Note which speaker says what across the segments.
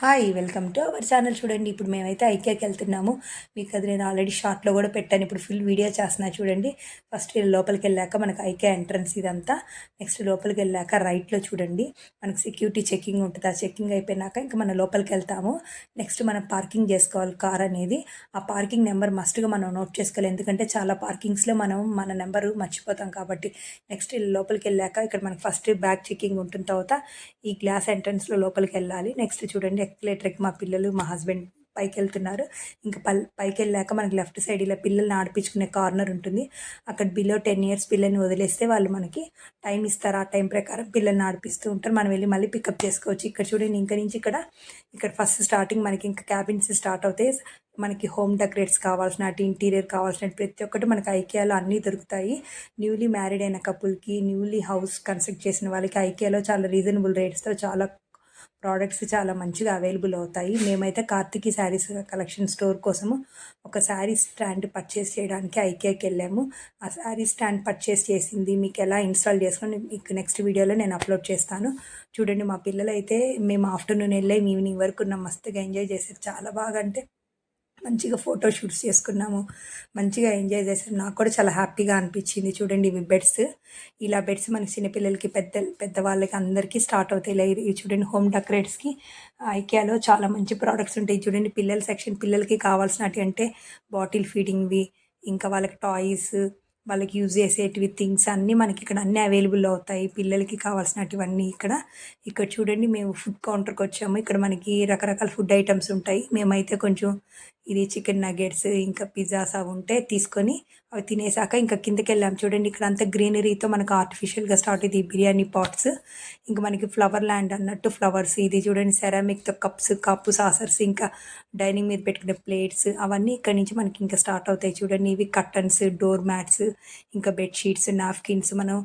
Speaker 1: Hi welcome to our channel చూడండి ఇప్పుడు మేమైతే ఐకేకి వెళ్తున్నాము. మీకు అది నేను ఆల్రెడీ షార్ట్లో కూడా పెట్టాను. ఇప్పుడు ఫుల్ వీడియో చేస్తున్నా చూడండి. ఫస్ట్ లోపలికి వెళ్ళాక మనకు ఐకే ఎంట్రన్స్ ఇదంతా. నెక్స్ట్ లోపలికి వెళ్ళాక రైట్లో చూడండి. మనకు సెక్యూరిటీ చెకింగ్ ఉంటుంది. ఆ చెకింగ్ అయిపోయినాక ఇంకా మనం లోపలికి వెళ్తాము. నెక్స్ట్ మనం పార్కింగ్ చేసుకోవాలి కార్ అనేది. ఆ పార్కింగ్ నెంబర్ మస్ట్గా మనం నోట్ చేసుకోవాలి. ఎందుకంటే చాలా పార్కింగ్స్లో మనం మన నెంబరు మర్చిపోతాం కాబట్టి. నెక్స్ట్ లోపలికి వెళ్ళాక ఇక్కడ మనకి ఫస్ట్ బ్యాగ్ చెకింగ్ ఉంటుంది. తర్వాత ఈ గ్లాస్ ఎంట్రన్స్లో లోపలికి వెళ్ళాలి. నెక్స్ట్ చూడండి ఎక్స్లేటర్కి మా పిల్లలు మా హస్బెండ్ పైకి వెళ్తున్నారు ఇంకా పల్ పైకి వెళ్ళాక మనకి లెఫ్ట్ సైడ్ ఇలా పిల్లల్ని ఆడిపించుకునే కార్నర్ ఉంటుంది. అక్కడ బిలో టెన్ ఇయర్స్ పిల్లల్ని వదిలేస్తే వాళ్ళు మనకి టైం ఇస్తారు. ఆ టైం ప్రకారం పిల్లల్ని ఆడిపిస్తూ ఉంటారు. మనం వెళ్ళి మళ్ళీ పికప్ చేసుకోవచ్చు. ఇక్కడ చూడండి ఇంకా నుంచి ఇక్కడ ఇక్కడ ఫస్ట్ స్టార్టింగ్ మనకి ఇంకా క్యాబిన్స్ స్టార్ట్ అవుతాయి. మనకి హోమ్ డెకరేట్స్ కావాల్సిన ఇంటీరియర్ కావాల్సిన ప్రతి ఒక్కటి మనకి ఐకియాలో అన్నీ దొరుకుతాయి. న్యూలీ మ్యారీడ్ అయిన కపుల్కి న్యూలీ హౌస్ కన్స్ట్రక్ట్ చేసిన వాళ్ళకి ఐకియాలో చాలా రీజనబుల్ రేట్స్తో చాలా ప్రోడక్ట్స్ చాలా మంచిగా అవైలబుల్ అవుతాయి. మేమైతే కార్తికి శారీస్ కలెక్షన్ స్టోర్ కోసము ఒక శారీ స్టాండ్ పర్చేస్ చేయడానికి ఐకేకి వెళ్ళాము. ఆ శారీ స్టాండ్ పర్చేస్ చేసింది. మీకు ఎలా ఇన్స్టాల్ చేసుకొని మీకు నెక్స్ట్ వీడియోలో నేను అప్లోడ్ చేస్తాను. చూడండి మా పిల్లలైతే మేము ఆఫ్టర్నూన్ వెళ్ళాము ఈవినింగ్ వరకు ఉన్న మస్తుగా ఎంజాయ్ చేశారు. చాలా బాగా అంటే మంచిగా ఫోటో షూట్స్ చేసుకున్నాము. మంచిగా ఎంజాయ్ చేసాం నాకు కూడా చాలా హ్యాపీగా అనిపించింది. చూడండి ఇవి బెడ్స్ ఇలా బెడ్స్ మనకి చిన్నపిల్లలకి పెద్ద పెద్దవాళ్ళకి అందరికీ స్టార్ట్ అవుతాయి. ఇలా ఇవి చూడండి హోమ్ డెకరేట్స్కి ఐకియాలో చాలా మంచి ప్రోడక్ట్స్ ఉంటాయి. చూడండి పిల్లల సెక్షన్ పిల్లలకి కావాల్సినవి అంటే బాటిల్ ఫీడింగ్వి ఇంకా వాళ్ళకి టాయ్స్ వాళ్ళకి యూజ్ చేసేటివి థింగ్స్ అన్నీ మనకి ఇక్కడ అన్నీ అవైలబుల్ అవుతాయి. పిల్లలకి కావాల్సినటివన్నీ ఇక్కడ. ఇక్కడ చూడండి మేము ఫుడ్ కౌంటర్కి వచ్చాము. ఇక్కడ మనకి రకరకాల ఫుడ్ ఐటమ్స్ ఉంటాయి. మేమైతే కొంచెం ఇది చికెన్ నగెట్స్ ఇంకా పిజ్జాస్ అవి ఉంటే తీసుకొని అవి తినేసాక ఇంకా కిందకి వెళ్ళాం చూడండి ఇక్కడ అంతా గ్రీనరీతో మనకు ఆర్టిఫిషియల్గా స్టార్ట్ ఇది బిర్యానీ పాట్స్ ఇంకా మనకి ఫ్లవర్ ల్యాండ్ అన్నట్టు ఫ్లవర్స్ ఇది చూడండి సెరామిక్తో కప్స్ కప్పు సాసర్స్ ఇంకా డైనింగ్ మీద పెట్టుకునే ప్లేట్స్ అవన్నీ ఇక్కడ నుంచి మనకి ఇంకా స్టార్ట్ అవుతాయి. చూడండి ఇవి కర్టన్స్ డోర్ మ్యాట్స్ ఇంకా బెడ్షీట్స్ నాఫ్కిన్స్ మనం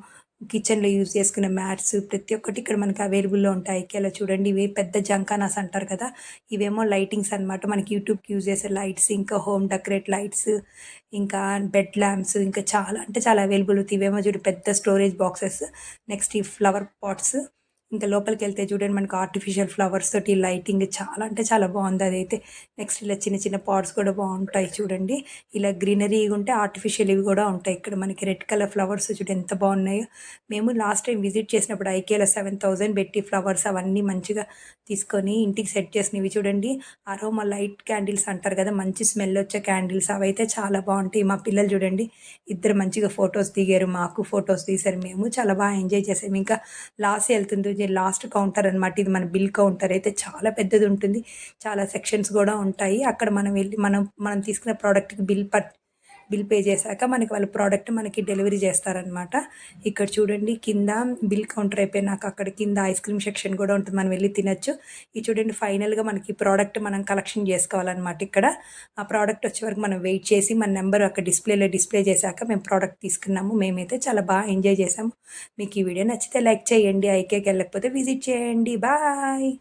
Speaker 1: కిచెన్లో యూజ్ చేసుకునే మ్యాట్స్ ప్రతి ఒక్కటి ఇక్కడ మనకి అవైలబుల్లో ఉంటాయి. ఇలా చూడండి ఇవి పెద్ద జంకానాస్ అంటారు కదా ఇవేమో లైటింగ్స్ అనమాట మనకి యూట్యూబ్కి యూజ్ చేసే లైట్స్ ఇంకా హోమ్ డెకరేట్ లైట్స్ ఇంకా బెడ్ ల్యాంప్స్ ఇంకా చాలా అంటే చాలా అవైలబుల్ అవుతాయి ఇవేమో చూడు పెద్ద స్టోరేజ్ బాక్సెస్ నెక్స్ట్ ఈ ఫ్లవర్ పాట్స్ ఇంకా లోపలికి వెళ్తే చూడండి మనకు ఆర్టిఫిషియల్ ఫ్లవర్స్ తోటి లైటింగ్ చాలా అంటే చాలా బాగుంది. అదైతే నెక్స్ట్ ఇలా చిన్న చిన్న పాట్స్ కూడా బాగుంటాయి చూడండి. ఇలా గ్రీనరీ ఉంటే ఆర్టిఫిషియల్ ఇవి కూడా ఉంటాయి. ఇక్కడ మనకి రెడ్ కలర్ ఫ్లవర్స్ చూడండి ఎంత బాగున్నాయో. మేము లాస్ట్ టైం విజిట్ చేసినప్పుడు ఐకేలో సెవెన్ థౌజండ్ పెట్టి ఫ్లవర్స్ అవన్నీ మంచిగా తీసుకొని ఇంటికి సెట్ చేసినవి చూడండి. అరోమా లైట్ క్యాండిల్స్ అంటారు కదా మంచి స్మెల్ వచ్చే క్యాండిల్స్ అవైతే చాలా బాగుంటాయి. మా పిల్లలు చూడండి ఇద్దరు మంచిగా ఫొటోస్ దిగారు మాకు ఫొటోస్ తీసారు మేము చాలా బాగా ఎంజాయ్ చేసాము. ఇంకా లాస్ట్ వెళ్తుంది ఇది లాస్ట్ కౌంటర్ అనమాట ఇది మన బిల్ కౌంటర్. అయితే చాలా పెద్దది ఉంటుంది. చాలా సెక్షన్స్ కూడా ఉంటాయి. అక్కడ మనం వెళ్ళి మనం మనం తీసుకున్న ప్రోడక్ట్కి బిల్ పట్ బిల్ పే చేశాక మనకి వాళ్ళు ప్రోడక్ట్ మనకి డెలివరీ చేస్తారనమాట ఇక్కడ చూడండి కింద బిల్ కౌంటర్ అయిపోయినాక అక్కడ కింద ఐస్ క్రీమ్ సెక్షన్ కూడా ఉంటుంది. మనం వెళ్ళి తినచ్చు. ఇది చూడండి ఫైనల్గా మనకి ప్రోడక్ట్ మనం కలెక్షన్ చేసుకోవాలన్నమాట ఇక్కడ. ఆ ప్రోడక్ట్ వచ్చే వరకు మనం వెయిట్ చేసి మన నెంబర్ అక్కడ డిస్ప్లేలో డిస్ప్లే చేశాక మేము ప్రోడక్ట్ తీసుకున్నాము. మేమైతే చాలా బాగా ఎంజాయ్ చేసాము మీకు ఈ వీడియో నచ్చితే లైక్ చేయండి ఐకేకి వెళ్ళకపోతే విజిట్ చేయండి. బాయ్!